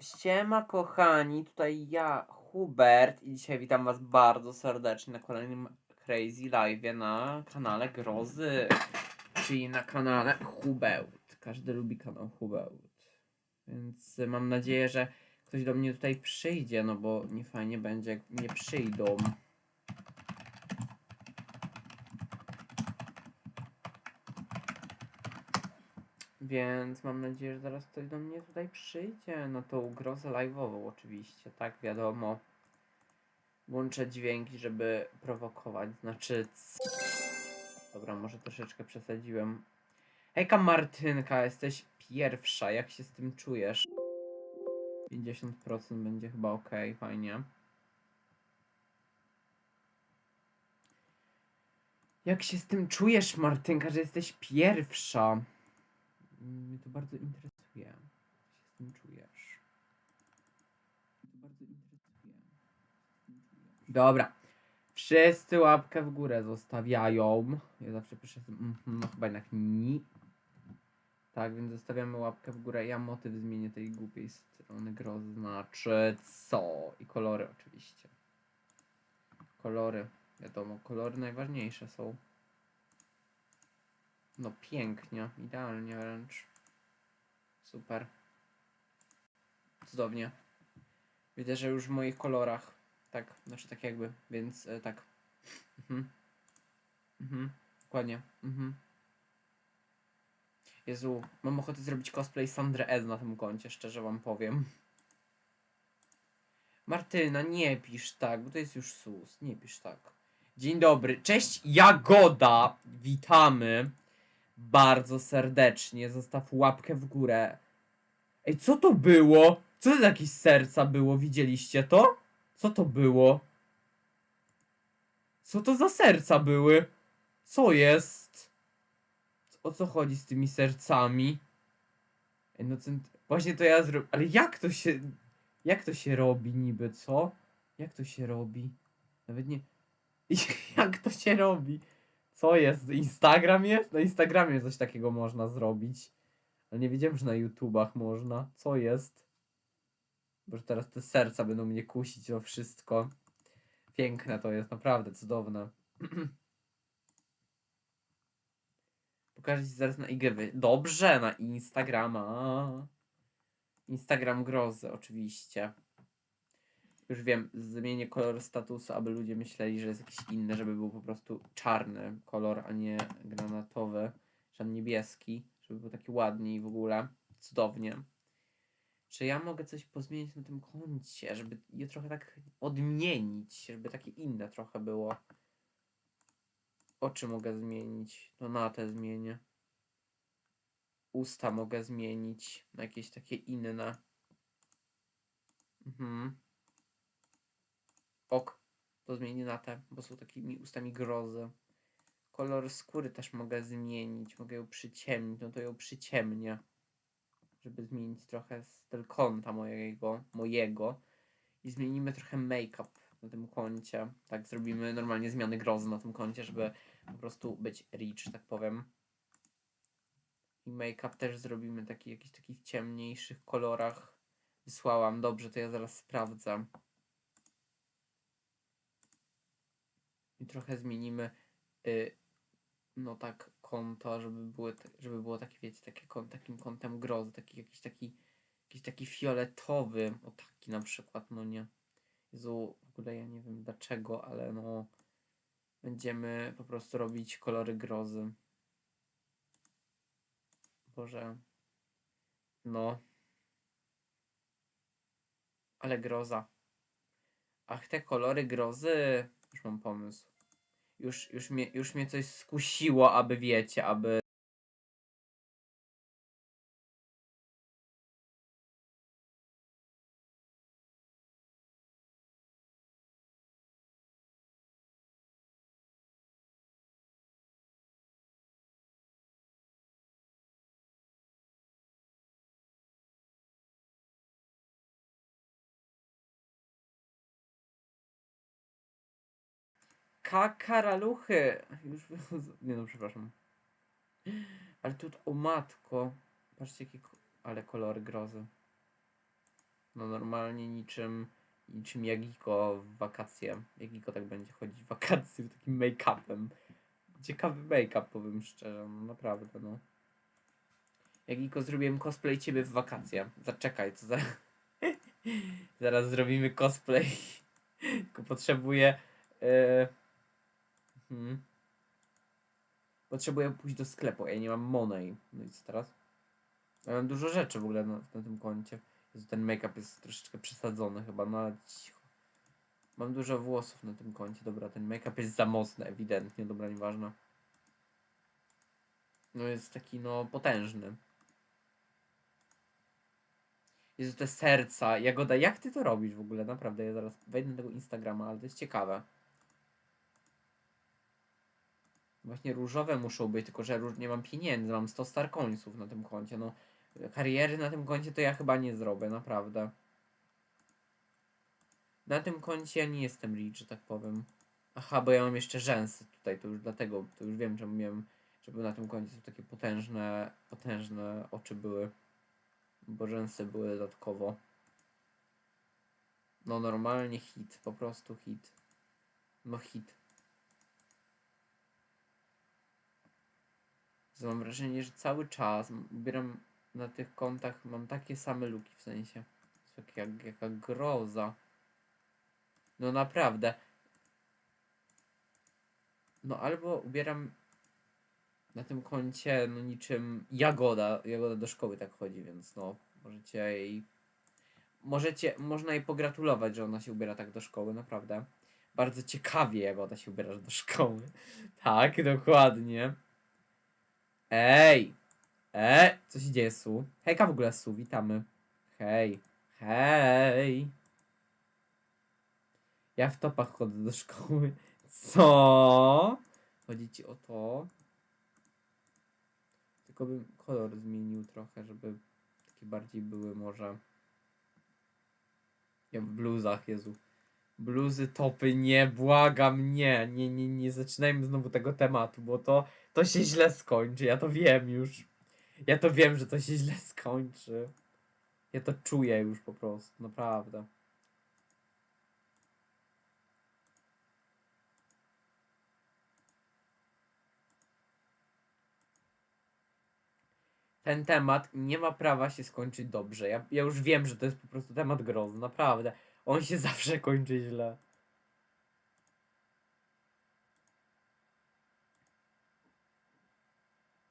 Siema kochani, tutaj ja, Hubert i dzisiaj witam was bardzo serdecznie na kolejnym Crazy Live na kanale Grozy, czyli na kanale Hubełt. Każdy lubi kanał Hubełt. Więc mam nadzieję, że ktoś do mnie tutaj przyjdzie, no bo nie fajnie będzie jak nie przyjdą. Więc mam nadzieję, że zaraz ktoś do mnie tutaj przyjdzie na tą grozę live'ową oczywiście, tak wiadomo. Włączę dźwięki, żeby prowokować, znaczy... Dobra, może troszeczkę przesadziłem. Hejka Martynka, jesteś pierwsza, jak się z tym czujesz? 50% będzie chyba ok, fajnie. Jak się z tym czujesz, Martynka, że jesteś pierwsza? Mnie to bardzo interesuje. Jak się z tym czujesz? Dobra. Wszyscy łapkę w górę zostawiają. Ja zawsze piszę, mhm, no chyba jednak nie. Tak, więc zostawiamy łapkę w górę. Ja motyw zmienię tej głupiej strony grozy, znaczy co? I kolory oczywiście. Kolory. Wiadomo, kolory najważniejsze są. No pięknie, idealnie wręcz. Super. Cudownie. Widzę, że już w moich kolorach. Tak, znaczy tak jakby, więc e, tak. Mhm. Mhm. Dokładnie. Mhm. Jezu, mam ochotę zrobić cosplay Sandry S na tym koncie, szczerze wam powiem. Martyna, nie pisz tak, bo to jest już sus. Nie pisz tak. Dzień dobry. Cześć, Jagoda. Witamy bardzo serdecznie. Zostaw łapkę w górę. Ej, co to było? Co to jakieś serca było? Widzieliście to? Co to było? Co to za serca były? Co jest? O co chodzi z tymi sercami? Ej, no cent... Właśnie to ja zrobię. Ale jak to się... Jak to się robi niby, co? Jak to się robi? Nawet nie... Jak to się robi? Co jest? Instagram jest? Na Instagramie coś takiego można zrobić. Ale nie wiedziałem, że na YouTubach można. Co jest? Bo teraz te serca będą mnie kusić o wszystko. Piękne to jest, naprawdę cudowne. Pokażę ci zaraz na IG. Dobrze, na Instagrama. Instagram grozy, oczywiście. Już wiem, zmienię kolor statusu, aby ludzie myśleli, że jest jakiś inny, żeby był po prostu czarny kolor, a nie granatowy, czy niebieski, żeby był taki ładny i w ogóle cudownie. Czy ja mogę coś pozmienić na tym koncie, żeby je trochę tak odmienić, żeby takie inne trochę było? Oczy mogę zmienić, to na te zmienię. Usta mogę zmienić na jakieś takie inne. Mhm. Ok, to zmienię na te, bo są takimi ustami grozy. Kolor skóry też mogę zmienić, mogę ją przyciemnić, no to ją przyciemnię. Żeby zmienić trochę styl kąta mojego, mojego. I zmienimy trochę make-up na tym koncie. Tak, zrobimy normalnie zmiany grozy na tym koncie, żeby po prostu być rich, tak powiem. I make-up też zrobimy taki, jakiś takich ciemniejszych kolorach. Wysłałam, dobrze, to ja zaraz sprawdzę. I trochę zmienimy y, no tak konto, żeby były, żeby było takie, wiecie, takie takim kątem grozy, taki jakiś taki jakiś taki fioletowy, o taki na przykład, no nie. Jezu, w ogóle ja nie wiem dlaczego, ale no będziemy po prostu robić kolory grozy. Boże. No. Ale groza. Ach, te kolory grozy. Już mam pomysł. Już, już, mnie, już mnie coś skusiło, aby wiecie, aby. Kakaraluchy! Już. Nie no, przepraszam. Ale tu, o matko. Patrzcie, jakie. Ale kolory grozy. No normalnie niczym, niczym Jagiko w wakacje. Jagiko tak będzie chodzić w wakacje z takim make-upem. Ciekawy make-up, powiem szczerze, no naprawdę, no. Jagiko, zrobiłem cosplay ciebie w wakacje. Zaczekaj, co za... Zaraz zrobimy cosplay. Tylko potrzebuję... Yy... Hmm. Potrzebuję pójść do sklepu, ja nie mam money. No i co teraz? Ja mam dużo rzeczy w ogóle na, na tym koncie. Jezu, ten make-up jest troszeczkę przesadzony chyba, no ale cicho. Mam dużo włosów na tym koncie, dobra, ten make-up jest za mocny, ewidentnie, dobra, nieważne. No jest taki, no, potężny. Jezu, te serca, Jagoda, jak ty to robisz w ogóle? Naprawdę, ja zaraz wejdę na tego Instagrama, ale to jest ciekawe. Właśnie różowe muszą być, tylko że nie mam pieniędzy, mam 100 star coinsów na tym koncie, no. Kariery na tym koncie to ja chyba nie zrobię, naprawdę. Na tym koncie ja nie jestem rich, tak powiem. Aha, bo ja mam jeszcze rzęsy tutaj, to już dlatego, to już wiem, czemu miałem, żeby na tym koncie są takie potężne, potężne oczy były. Bo rzęsy były dodatkowo. No normalnie hit, po prostu hit. No hit. Mam wrażenie, że cały czas ubieram na tych kontach, mam takie same luki w sensie. Jak, jak, jaka groza. No naprawdę. No albo ubieram na tym koncie, no niczym Jagoda. Jagoda do szkoły tak chodzi, więc no możecie jej. Możecie, można jej pogratulować, że ona się ubiera tak do szkoły, naprawdę. Bardzo ciekawie Jagoda się ubiera do szkoły. Tak, dokładnie. Ej! E, co się dzieje, Su? Hejka w ogóle, Su, witamy. Hej, hej. Ja w topach chodzę do szkoły. Co? Chodzi ci o to? Tylko bym kolor zmienił trochę, żeby takie bardziej były może... Ja w bluzach, Jezu. Bluzy, topy, nie, błagam, nie, nie, nie, nie zaczynajmy znowu tego tematu, bo to, to się źle skończy, ja to wiem już. Ja to wiem, że to się źle skończy. Ja to czuję już po prostu, naprawdę. Ten temat nie ma prawa się skończyć dobrze. Ja, ja już wiem, że to jest po prostu temat grozy, naprawdę. On się zawsze kończy źle.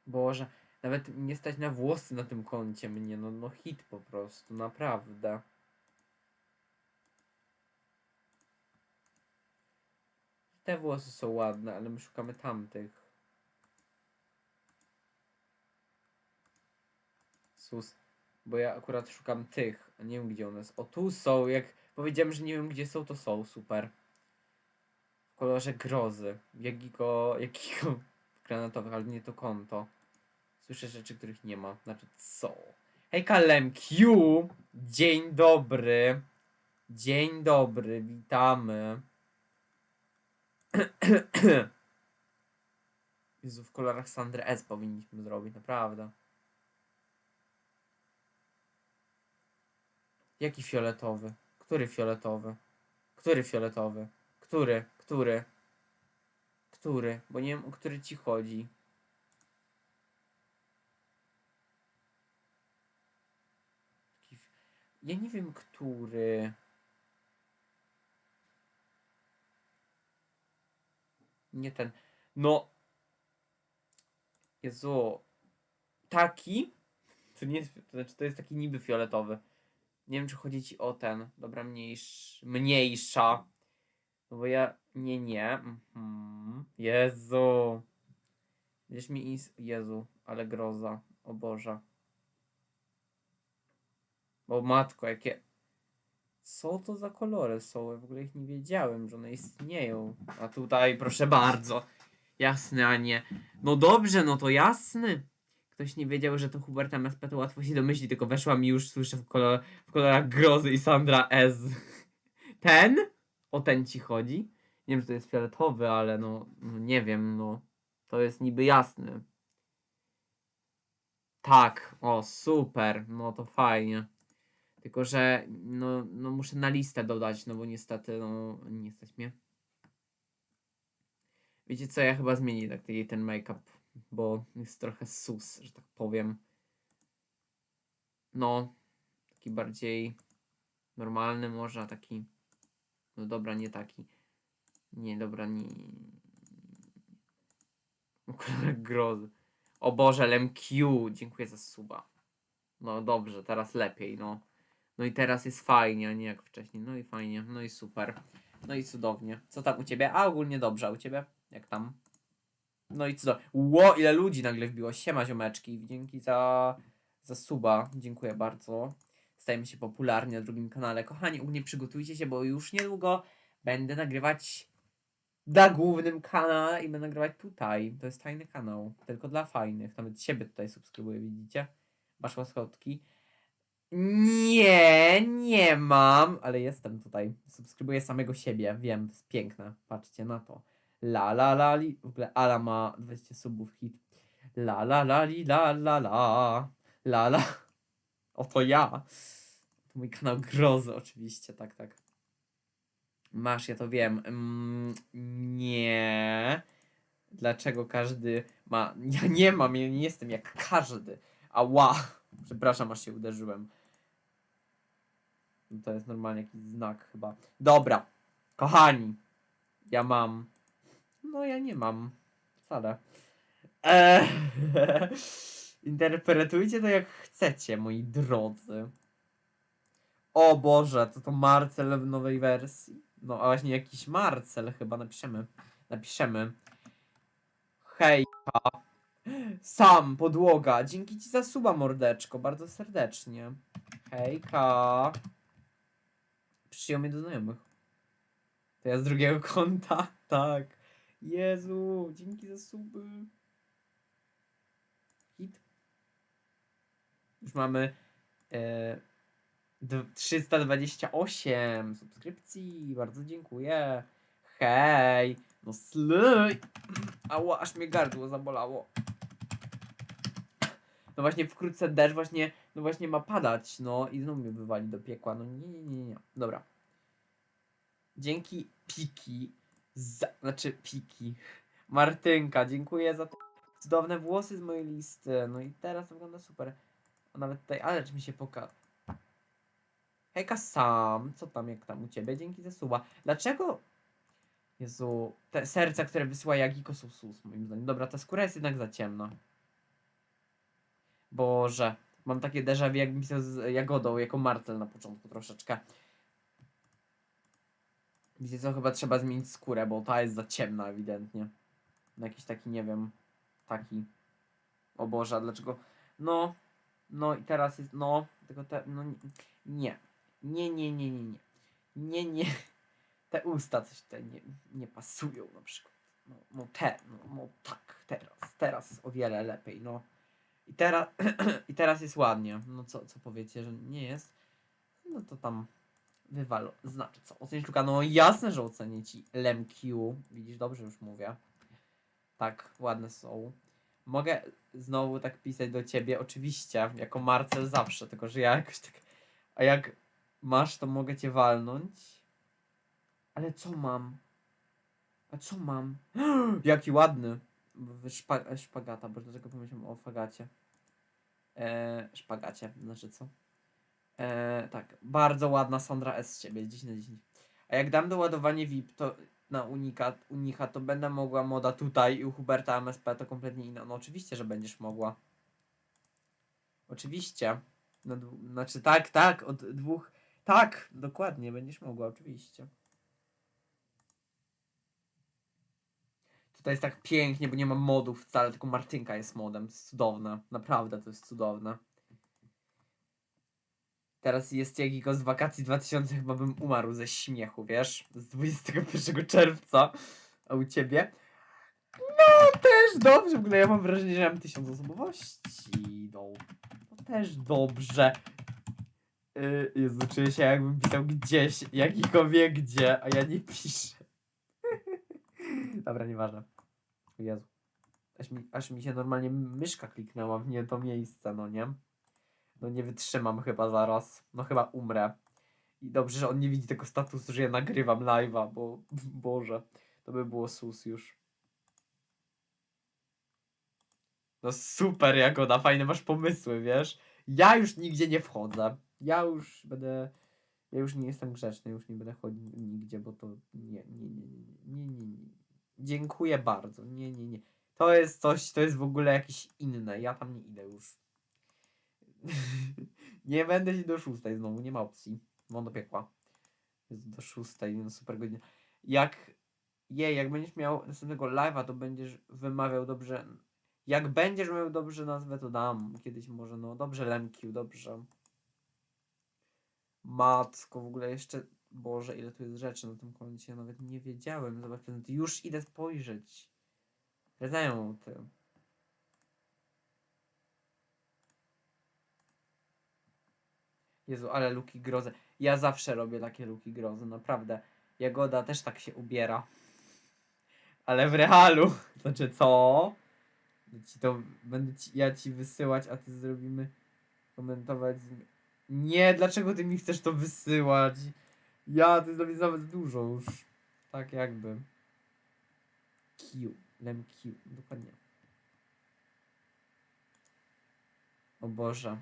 Boże, nawet nie stać na włosy na tym koncie mnie, no, no hit po prostu, naprawdę. Te włosy są ładne, ale my szukamy tamtych. Sus. Bo ja akurat szukam tych, a nie wiem gdzie one są. O, tu są, jak powiedziałem, że nie wiem gdzie są, to są, super. W kolorze grozy. Jakiego, jakiego granatowych, ale nie to konto. Słyszę rzeczy, których nie ma. Znaczy, co? Hejka Q! Dzień dobry. Dzień dobry, witamy. Jezu, w kolorach Sandry S powinniśmy zrobić, naprawdę. Jaki fioletowy? Który fioletowy? Który fioletowy? Który? Który? Który? Bo nie wiem, o który ci chodzi. Taki f- Ja nie wiem, który. Nie ten. No. Jezu. Taki? To nie jest, to znaczy to jest taki niby fioletowy. Nie wiem, czy chodzi ci o ten. Dobra, mniejsz, mniejsza. No bo ja. Nie, nie. Mhm. Jezu. Wiesz mi ins... Jezu, ale groza. O Boże. O matko, jakie. Co to za kolory są? Ja w ogóle ich nie wiedziałem, że one istnieją. A tutaj, proszę bardzo. Jasny, a nie. No dobrze, no to jasny. Ktoś nie wiedział, że to Huberta MSP to łatwo się domyśli, tylko weszłam i już słyszę w, kolor, w kolorach grozy i Sandra S. Ten? O ten ci chodzi? Nie wiem, że to jest fioletowy, ale no, no nie wiem, no. To jest niby jasny. Tak, o super, no to fajnie. Tylko, że no, no muszę na listę dodać, no bo niestety, no nie stać mnie. Wiecie co, ja chyba zmienię tak ten make-up, bo jest trochę sus, że tak powiem. No, taki bardziej normalny może, taki, no dobra, nie taki. Nie, dobra, nie. Kolor grozy. O Boże, LMQ, dziękuję za suba. No dobrze, teraz lepiej, no. No i teraz jest fajnie, a nie jak wcześniej. No i fajnie, no i super. No i cudownie. Co tam u ciebie? A ogólnie dobrze, a u ciebie? Jak tam? No i cudownie. Ło, ile ludzi nagle wbiło. Siema ziomeczki, dzięki za, za suba. Dziękuję bardzo. Stajemy się popularni na drugim kanale. Kochani, ogólnie przygotujcie się, bo już niedługo będę nagrywać na głównym kanale i będę nagrywać tutaj. To jest fajny kanał, tylko dla fajnych. Nawet siebie tutaj subskrybuję, widzicie? Masz łaskotki. Nie, nie mam, ale jestem tutaj. Subskrybuję samego siebie, wiem, to jest piękne. Patrzcie na to. La la la li. W ogóle Ala ma 20 subów hit. La la la li la la la. La la. Oto ja. To mój kanał grozy oczywiście, tak, tak. Masz, ja to wiem. Mm, nie. Dlaczego każdy ma. Ja nie mam, ja nie jestem jak każdy. Ała. Przepraszam, aż się uderzyłem. To jest normalnie jakiś znak chyba. Dobra. Kochani. Ja mam. No ja nie mam. Wcale. Eee, interpretujcie to jak chcecie, moi drodzy. O Boże, to to Marcel w nowej wersji. No a właśnie jakiś Marcel chyba napiszemy. Napiszemy. Hejka. Sam, podłoga. Dzięki ci za suba, mordeczko. Bardzo serdecznie. Hejka. Przyjął mnie do znajomych. To ja z drugiego konta. Tak. Jezu, dzięki za suby. Hit. Już mamy e, d- 328 subskrypcji. Bardzo dziękuję. Hej. No slej. Ała, aż mnie gardło zabolało. No właśnie wkrótce deszcz właśnie, no właśnie ma padać, no i znów mnie wywali do piekła. No nie, nie, nie, nie. Dobra. Dzięki Piki, za, znaczy Piki, Martynka, dziękuję za te cudowne włosy z mojej listy. No i teraz wygląda super. A nawet tutaj alerz mi się poka... Hejka Sam, co tam, jak tam u ciebie? Dzięki za suba. Dlaczego... Jezu, te serca, które wysyła Jagiko są sus, moim zdaniem. Dobra, ta skóra jest jednak za ciemna. Boże, mam takie déjà vu, jakbym się z Jagodą, jako Martel na początku troszeczkę. Wiecie co, chyba trzeba zmienić skórę, bo ta jest za ciemna ewidentnie. Na jakiś taki, nie wiem, taki. O Boże, dlaczego? No, no i teraz jest, no, tylko te, no nie. Nie, nie, nie, nie, nie. Nie, nie. Te usta coś te nie, nie pasują na przykład. No, no te, no, no tak, teraz, teraz o wiele lepiej, no. I teraz, i teraz jest ładnie. No co, co powiecie, że nie jest? No to tam wywalo. Znaczy co? Ocenić Luka? No jasne, że ocenię ci LMQ. Widzisz, dobrze już mówię. Tak, ładne są. Mogę znowu tak pisać do ciebie, oczywiście, jako Marcel zawsze, tylko że ja jakoś tak... A jak masz, to mogę cię walnąć. Ale co mam? A co mam? Jaki ładny. Szpa szpagata, bo dlaczego pomyślałem o fagacie? E, szpagacie, znaczy co? E, tak, bardzo ładna Sandra S z ciebie, 10 na 10. A jak dam doładowanie VIP to na unika, to będę mogła moda tutaj i u Huberta MSP to kompletnie inna. No oczywiście, że będziesz mogła. Oczywiście. No, znaczy tak, tak, od dwóch. Tak, dokładnie, będziesz mogła, oczywiście. Tutaj jest tak pięknie, bo nie ma modów wcale, tylko Martynka jest modem. To jest cudowne. Naprawdę to jest cudowne. Teraz jest Jagiko z wakacji 2000, chyba bym umarł ze śmiechu, wiesz? Z 21 czerwca. A u ciebie? No, też dobrze. W ogóle ja mam wrażenie, że mam tysiąc osobowości. No, to też dobrze. Yy, Jezu, czuję się jakbym pisał gdzieś, Jagiko wie gdzie, a ja nie piszę. Dobra, nieważne. Jezu. Aż mi, aż mi się normalnie myszka kliknęła w nie to miejsce, no nie? No nie wytrzymam chyba zaraz. No chyba umrę. I dobrze, że on nie widzi tego statusu, że ja nagrywam live'a, bo Boże, to by było sus już. No super, Jagoda, fajne masz pomysły, wiesz? Ja już nigdzie nie wchodzę. Ja już będę... Ja już nie jestem grzeczny, już nie będę chodził nigdzie, bo to nie, nie, nie, nie, nie, nie, nie. Dziękuję bardzo, nie, nie, nie. To jest coś, to jest w ogóle jakieś inne, ja tam nie idę już. nie będę się do szóstej znowu, nie ma opcji. Mam do piekła. Jest do szóstej, no super godzina. Jak, jej, jak będziesz miał następnego live'a, to będziesz wymawiał dobrze. Jak będziesz miał dobrze nazwę, to dam kiedyś może, no dobrze Lemkiu, dobrze. Matko, w ogóle jeszcze, Boże, ile tu jest rzeczy na tym koncie, ja nawet nie wiedziałem. Zobacz, prezenty. już idę spojrzeć. Prezenty. Jezu, ale luki grozy. Ja zawsze robię takie luki grozy, naprawdę. Jagoda też tak się ubiera. Ale w realu. Znaczy co? Ci to, będę ci, ja ci wysyłać, a ty zrobimy komentować. Nie, dlaczego ty mi chcesz to wysyłać? Ja, ty zrobisz nawet dużo już. Tak jakby. Q. Lem Q. Dokładnie. O Boże.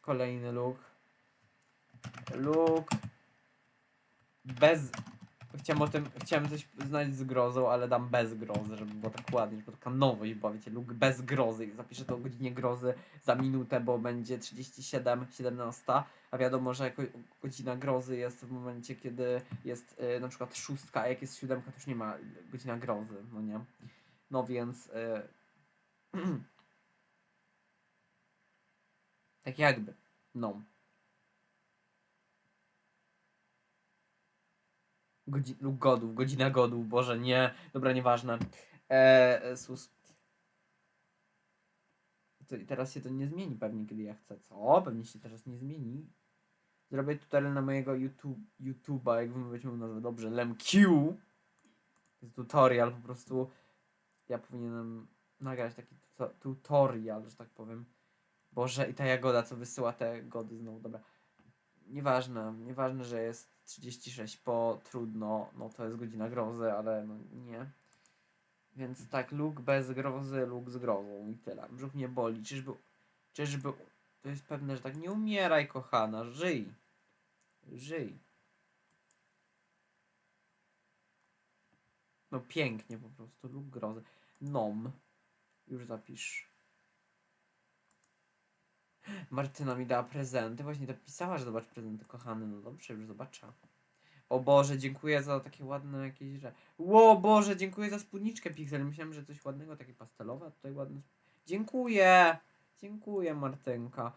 Kolejny look. Look. Bez. Chciałem o tym. Chciałem coś znaleźć z grozą, ale dam bez grozy, żeby było tak ładnie, żeby taka nowość była, wiecie, look bez grozy. Zapiszę to o godzinie grozy za minutę, bo będzie 37, 17. A wiadomo, że jako godzina grozy jest w momencie, kiedy jest y, na przykład szóstka, a jak jest siódemka, to już nie ma godzina grozy, no nie? No więc. Y, tak jakby. No. Godzi lub godów, godzina godów, Boże, nie. Dobra, nieważne. Eee, sus. To, teraz się to nie zmieni pewnie, kiedy ja chcę. Co? Pewnie się teraz nie zmieni. Zrobię tutorial na mojego YouTube, YouTube'a, jak wymówić mu nazwę dobrze, LemQ. To jest tutorial, po prostu ja powinienem nagrać taki tuto- tutorial, że tak powiem. Boże, i ta Jagoda, co wysyła te gody znowu, dobra. Nieważne, nieważne, że jest 36 po, trudno, no to jest godzina grozy, ale no nie. Więc tak, luk bez grozy, luk z grozą i tyle. Brzuch mnie boli, czyżby, czyżby, to jest pewne, że tak, nie umieraj kochana, żyj. Żyj. No pięknie po prostu, luk grozy. Nom. Już zapisz. Martyna mi dała prezenty. Właśnie to pisała, że zobacz prezenty, kochany. No dobrze, już zobaczę. O Boże, dziękuję za takie ładne jakieś rzeczy. Ło Boże, dziękuję za spódniczkę Pixel. Myślałem, że coś ładnego, takie pastelowe, a tutaj ładne. Dziękuję! Dziękuję, Martynka.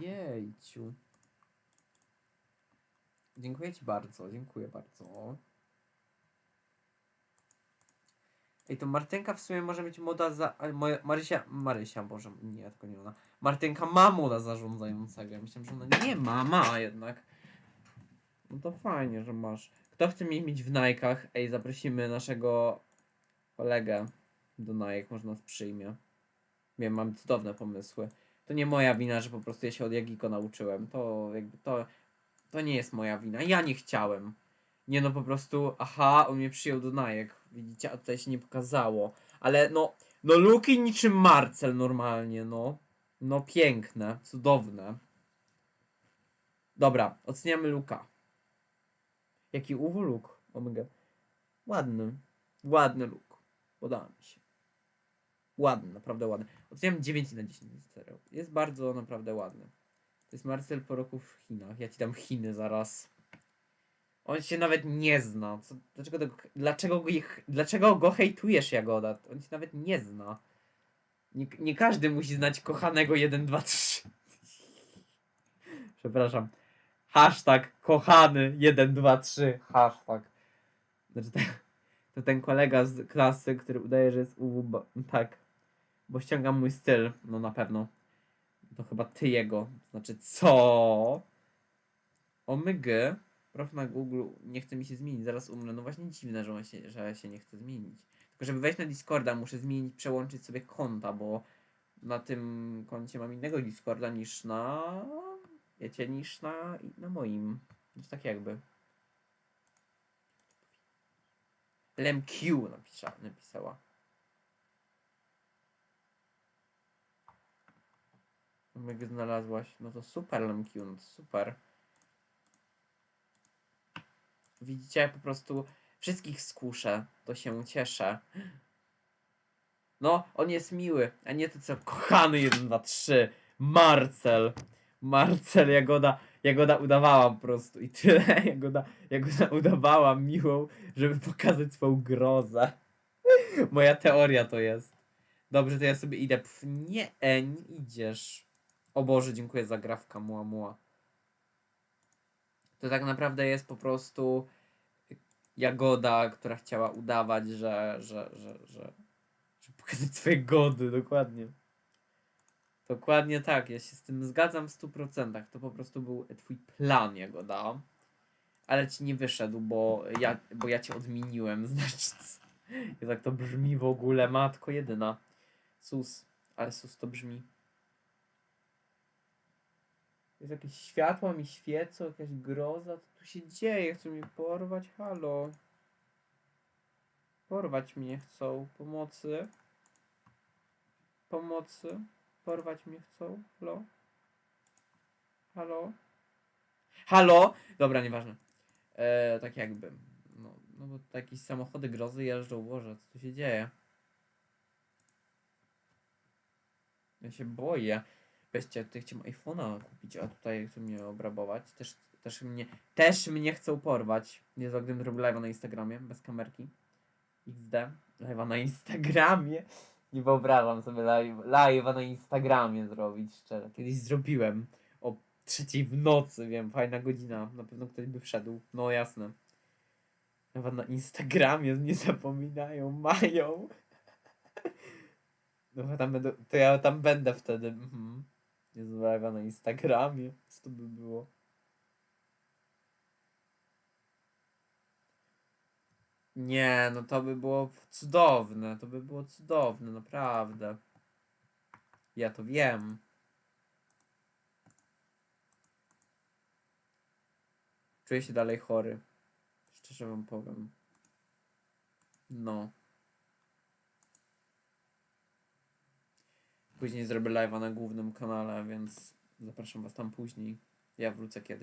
Jejciu. Dziękuję Ci bardzo, dziękuję bardzo. Ej, to Martynka w sumie może mieć moda za... Moja, Marysia, Marysia, Boże, nie, tylko nie ona. Martynka ma moda zarządzającego. Ja myślałem, że ona nie ma, ma jednak. No to fajnie, że masz. Kto chce mnie mieć w Najkach? Ej, zaprosimy naszego kolegę do Nike, może nas przyjmie. Wiem, mam cudowne pomysły. To nie moja wina, że po prostu ja się od Jagiko nauczyłem. To jakby to, to nie jest moja wina. Ja nie chciałem. Nie no, po prostu, aha, on mnie przyjął do Nike. Widzicie, a tutaj się nie pokazało. Ale no, no luki niczym Marcel normalnie, no. No piękne, cudowne. Dobra, oceniamy Luka. Jaki uwo luk? Omega. Ładny. Ładny luk. Podoba mi się. Ładny, naprawdę ładny. Oceniam 9 na 10 serio. Jest bardzo naprawdę ładny. To jest Marcel po roku w Chinach. Ja ci dam Chiny zaraz. On się nawet nie zna. Co, dlaczego, tego, dlaczego, go, dlaczego go hejtujesz, Jagoda? On się nawet nie zna. Nie, nie każdy musi znać kochanego 1, 2, 3. Przepraszam. Hashtag kochany 1, 2, 3. Hashtag. Znaczy, to, to ten kolega z klasy, który udaje, że jest UW. Tak. Bo ściągam mój styl. No na pewno. To chyba ty jego. Znaczy, co? Omygy. Prof na Google nie chce mi się zmienić, zaraz umrę. No właśnie dziwne, że, się, że się nie chce zmienić. Tylko żeby wejść na Discorda muszę zmienić, przełączyć sobie konta, bo na tym koncie mam innego Discorda niż na, wiecie, niż na, na moim. Więc tak jakby. LemQ napisza, napisała. Jak znalazłaś? No to super LemQ, no to super. Widzicie, ja po prostu wszystkich skuszę, to się cieszę. No, on jest miły, a nie to co kochany 1, 2, 3. Marcel. Marcel, Jagoda, Jagoda udawała po prostu i tyle. Jagoda, Jagoda udawała miłą, żeby pokazać swoją grozę. Moja teoria to jest. Dobrze, to ja sobie idę. Nie, e, nie idziesz. O Boże, dziękuję za grawka, muła, muła. To tak naprawdę jest po prostu Jagoda, która chciała udawać, że, że, że, że, że pokazać swoje gody, dokładnie. Dokładnie tak, ja się z tym zgadzam w 100%. To po prostu był twój plan, Jagoda. Ale ci nie wyszedł, bo ja, bo ja cię odmieniłem, znaczy. Jak to brzmi w ogóle, matko jedyna. Sus, ale sus to brzmi. Jest jakieś światła mi świecą, jakaś groza, co tu się dzieje? Chcą mnie porwać? Halo? Porwać mnie chcą. Pomocy? Pomocy? Porwać mnie chcą? Halo? Halo? Halo? Dobra, nieważne. E, tak jakby. No, no bo jakieś samochody grozy jeżdżą. Boże, co tu się dzieje? Ja się boję. Weźcie, tutaj chciałem iPhone'a kupić, a tutaj chcą mnie obrabować. Też, też, mnie, też mnie chcą porwać. Nie za gdybym zrobił live'a na Instagramie, bez kamerki. XD. Live'a na Instagramie. Nie wyobrażam sobie live, live'a na Instagramie zrobić, szczerze. Kiedyś zrobiłem o trzeciej w nocy, wiem, fajna godzina. Na pewno ktoś by wszedł. No jasne. Live'a na Instagramie, nie zapominają, mają. No tam będę, to ja tam będę wtedy. Mhm. Jezu, live'a na Instagramie. Co to by było? Nie, no to by było cudowne. To by było cudowne, naprawdę. Ja to wiem. Czuję się dalej chory. Szczerze wam powiem. No. Później zrobię live'a na głównym kanale, więc zapraszam was tam później. Ja wrócę kiedy.